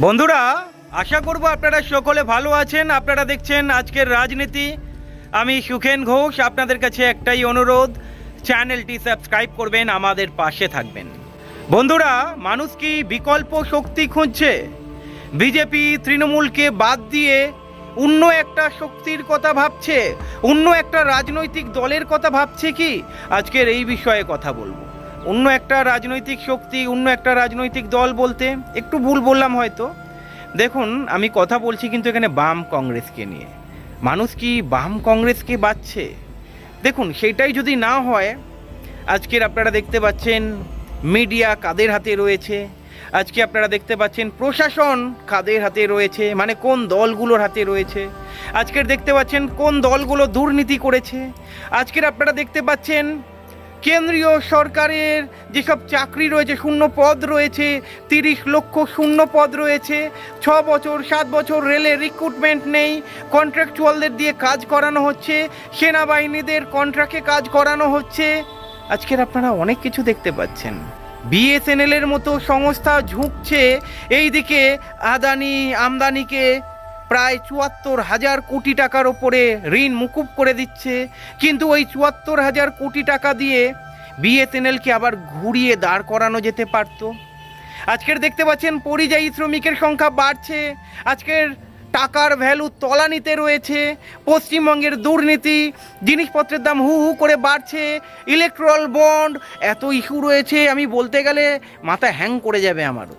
বন্ধুরা, আশা করব আপনারা সকলে ভালো আছেন। আপনারা দেখছেন আজকের রাজনীতি। আমি সুখেন ঘোষ, আপনাদের কাছে একটাই অনুরোধ, চ্যানেলটি সাবস্ক্রাইব করবেন, আমাদের পাশে থাকবেন। বন্ধুরা, মানুষ কি বিকল্প শক্তি খুঁজছে? বিজেপি তৃণমূলকে বাদ দিয়ে অন্য একটা শক্তির কথা ভাবছে? অন্য একটা রাজনৈতিক দলের কথা ভাবছে কি? আজকের এই বিষয়ে কথা বলব। অন্য একটা রাজনৈতিক শক্তি, অন্য একটা রাজনৈতিক দল বলতে একটু ভুল বললাম হয়তো। দেখুন, আমি কথা বলছি কিন্তু এখানে বাম কংগ্রেসকে নিয়ে। মানুষ কি বাম কংগ্রেসকে বাচ্ছে? দেখুন সেটাই যদি না হয়, আজকের আপনারা দেখতে পাচ্ছেন মিডিয়া কাদের হাতে রয়েছে? আজকে আপনারা দেখতে পাচ্ছেন প্রশাসন কাদের হাতে রয়েছে? মানে কোন দলগুলোর হাতে রয়েছে? আজকের দেখতে পাচ্ছেন কোন দলগুলো দুর্নীতি করেছে? আজকের আপনারা দেখতে পাচ্ছেন কেন্দ্রীয় সরকারের যেসব চাকরি রয়েছে, শূন্য পদ রয়েছে, তিরিশ লক্ষ শূন্য পদ রয়েছে, ছ বছর, সাত বছর রেলে রিক্রুটমেন্ট নেই কন্ট্রাকচুয়ালদের দিয়ে কাজ করানো হচ্ছে, সেনাবাহিনীদের কন্ট্রাক্টে কাজ করানো হচ্ছে। আজকের আপনারা অনেক কিছু দেখতে পাচ্ছেন। বিএসএনএল এর মতো সংস্থা ঝুঁকছে, এইদিকে আদানি, আমদানিকে প্রায় চুয়াত্তর হাজার কোটি টাকার ওপরে ঋণ মুকুব করে দিচ্ছে। কিন্তু ওই চুয়াত্তর হাজার কোটি টাকা দিয়ে বিএসএনএলকে আবার ঘুরিয়ে দাঁড় করানো যেতে পারতো। আজকের দেখতে পাচ্ছেন পরিযায়ী শ্রমিকের সংখ্যা বাড়ছে। আজকের টাকার ভ্যালু তলানিতে রয়েছে। পশ্চিমবঙ্গের দুর্নীতি, জিনিসপত্রের দাম হু হু করে বাড়ছে। ইলেকট্রাল বন্ড, এত ইস্যু রয়েছে, আমি বলতে গেলে মাথা হ্যাং করে যাবে আমারও।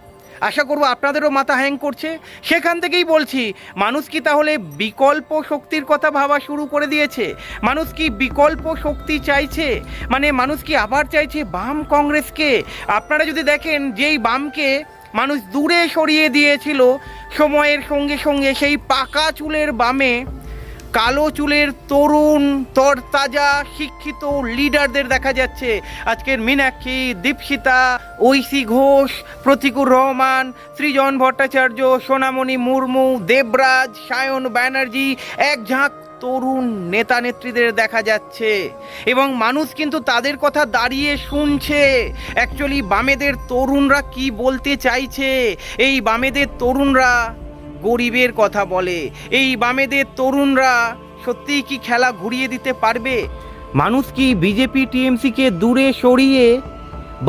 আশা করব আপনাদেরও মাথা হ্যাং করছে। সেখান থেকেই বলছি, মানুষ কি তাহলে বিকল্প শক্তির কথা ভাবা শুরু করে দিয়েছে? মানুষ কি বিকল্প শক্তি চাইছে? মানে মানুষ কি আবার চাইছে বাম কংগ্রেসকে? আপনারা যদি দেখেন, যেই বামকে মানুষ দূরে সরিয়ে দিয়েছিল, সময়ের সঙ্গে সঙ্গে সেই পাকা চুলের বামে কালো চুলের তরুণ, তরতাজা, শিক্ষিত লিডারদের দেখা যাচ্ছে। আজকের মীনাক্ষী, দীপশিতা, ঐশী ঘোষ, প্রতিকুর রহমান, সৃজন ভট্টাচার্য, সোনামণি মুর্মু, দেবরাজ, সায়ন ব্যানার্জি, এক ঝাঁক তরুণ নেতা নেত্রীদের দেখা যাচ্ছে। এবং মানুষ কিন্তু তাদের কথা দাঁড়িয়ে শুনছে। অ্যাকচুয়ালি বামেদের তরুণরা কি বলতে চাইছে? এই বামেদের তরুণরা গরিবের কথা বলে। এই বামেদের তরুণরা সত্যিই কি খেলা ঘুরিয়ে দিতে পারবে? মানুষ কি বিজেপি টিএমসিকে দূরে সরিয়ে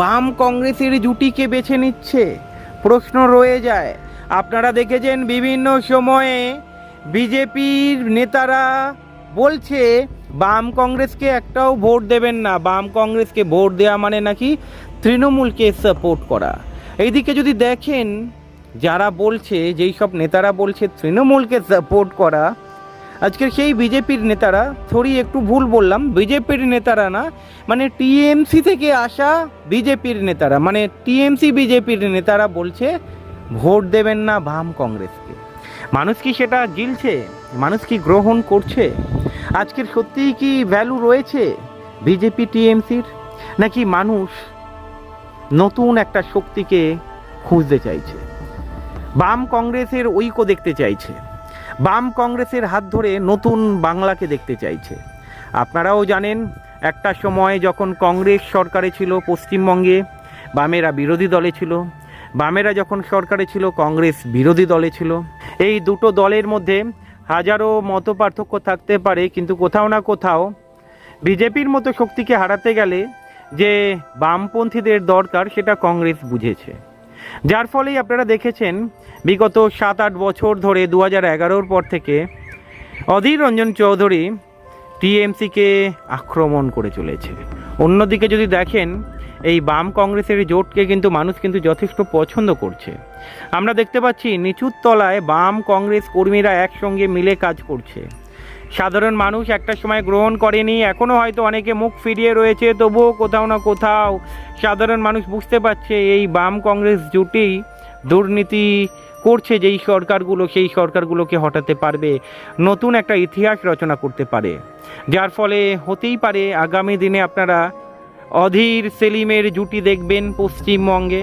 বাম কংগ্রেসের জুটিকে বেছে নিচ্ছে? প্রশ্ন রয়ে যায়। আপনারা দেখেছেন বিভিন্ন সময়ে বিজেপির নেতারা বলছে, বাম কংগ্রেসকে একটাও ভোট দেবেন না। বাম কংগ্রেসকে ভোট দেওয়া মানে নাকি তৃণমূলকে সাপোর্ট করা। এইদিকে যদি দেখেন যারা বলছে, যেই সব নেতারা বলছে, তৃণমূলকে সাপোর্ট করা, আজকের সেই বিজেপির নেতারা থরি একটু ভুল বললাম, বিজেপির নেতারা না মানে টিএমসি থেকে আসা বিজেপির নেতারা মানে টিএমসি বিজেপির নেতারা বলছে, ভোট দেবেন না বাম কংগ্রেসকে। মানুষ কি সেটা গিলছে মানুষ কি গ্রহণ করছে? আজকের সত্যিই কি ভ্যালু রয়েছে বিজেপি টিএমসির? নাকি মানুষ নতুন একটা শক্তিকে খুঁজতে চাইছে? বাম কংগ্রেসের ঐক্য দেখতে চাইছে। বাম কংগ্রেসের হাত ধরে নতুন বাংলাকে দেখতে চাইছে। আপনারাও জানেন, একটা সময় যখন কংগ্রেস সরকারে ছিল পশ্চিমবঙ্গে, বামেরা বিরোধী দলে ছিল। বামেরা যখন সরকারে ছিল, কংগ্রেস বিরোধী দলে ছিল। এই দুটো দলের মধ্যে হাজারো মত পার্থক্য থাকতে পারে, কিন্তু কোথাও না কোথাও বিজেপির মতো শক্তিকে হারাতে গেলে যে বামপন্থীদের দরকার, সেটা কংগ্রেস বুঝেছে। যার ফলেই আপনারা দেখেছেন, বিগত সাত আট বছর ধরে দু হাজার এগারোর পর থেকে অধীর রঞ্জন চৌধুরী টিএমসিকে আক্রমণ করে চলেছে। অন্যদিকে যদি দেখেন, এই বাম কংগ্রেসের জোটকে কিন্তু মানুষ কিন্তু যথেষ্ট পছন্দ করছে। আমরা দেখতে পাচ্ছি নিচুর তলায় বাম কংগ্রেস কর্মীরা একসঙ্গে মিলে কাজ করছে। সাধারণ মানুষ একটা সময় গ্রহণ করেনি এখনও হয়তো অনেকে মুখ ফিরিয়ে রয়েছে, তবুও কোথাও না কোথাও সাধারণ মানুষ বুঝতে পারছে এই বাম কংগ্রেস জুটি দুর্নীতি করছে, যেই সরকারগুলো, সেই সরকারগুলোকে হটাতে পারবে, নতুন একটা ইতিহাস রচনা করতে পারে। যার ফলে হতেই পারে আগামী দিনে আপনারা অধীর সেলিমের জুটি দেখবেন পশ্চিমবঙ্গে।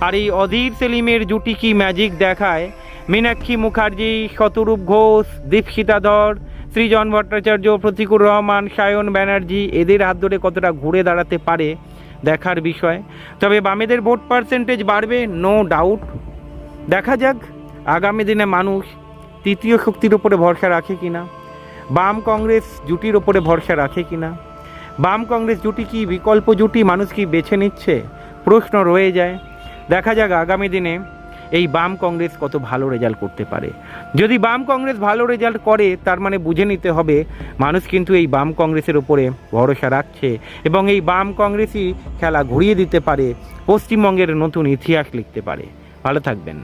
আর এই অধীর সেলিমের জুটি কি ম্যাজিক দেখায়? মীনাক্ষী মুখার্জি, শতরূপ ঘোষ, দীপশিতা ধর সৃজন ভট্টাচার্য, প্রতিকুর রহমান, সায়ন ব্যানার্জি এদের হাত ধরে কতটা ঘুরে দাঁড়াতে পারে দেখার বিষয়। তবে বামেদের ভোট পার্সেন্টেজ বাড়বে নো ডাউট দেখা যাক, আগামী দিনে মানুষ তৃতীয় শক্তির ওপরে ভরসা রাখে কিনা? বাম কংগ্রেস জুটির ওপরে ভরসা রাখে কিনা? বাম কংগ্রেস জুটি কি বিকল্প জুটি মানুষ কি বেছে নিচ্ছে? প্রশ্ন রয়ে যায়। দেখা যাক আগামী দিনে এই বাম কংগ্রেস কত ভালো রেজাল্ট করতে পারে। যদি বাম কংগ্রেস ভালো রেজাল্ট করে, তার মানে বুঝে নিতে হবে, মানুষ কিন্তু এই বাম কংগ্রেসের উপরে ভরসা রাখছে এবং এই বাম কংগ্রেসই খেলা ঘুরিয়ে দিতে পারে, পশ্চিমবঙ্গের নতুন ইতিহাস লিখতে পারে। ভালো থাকবেন।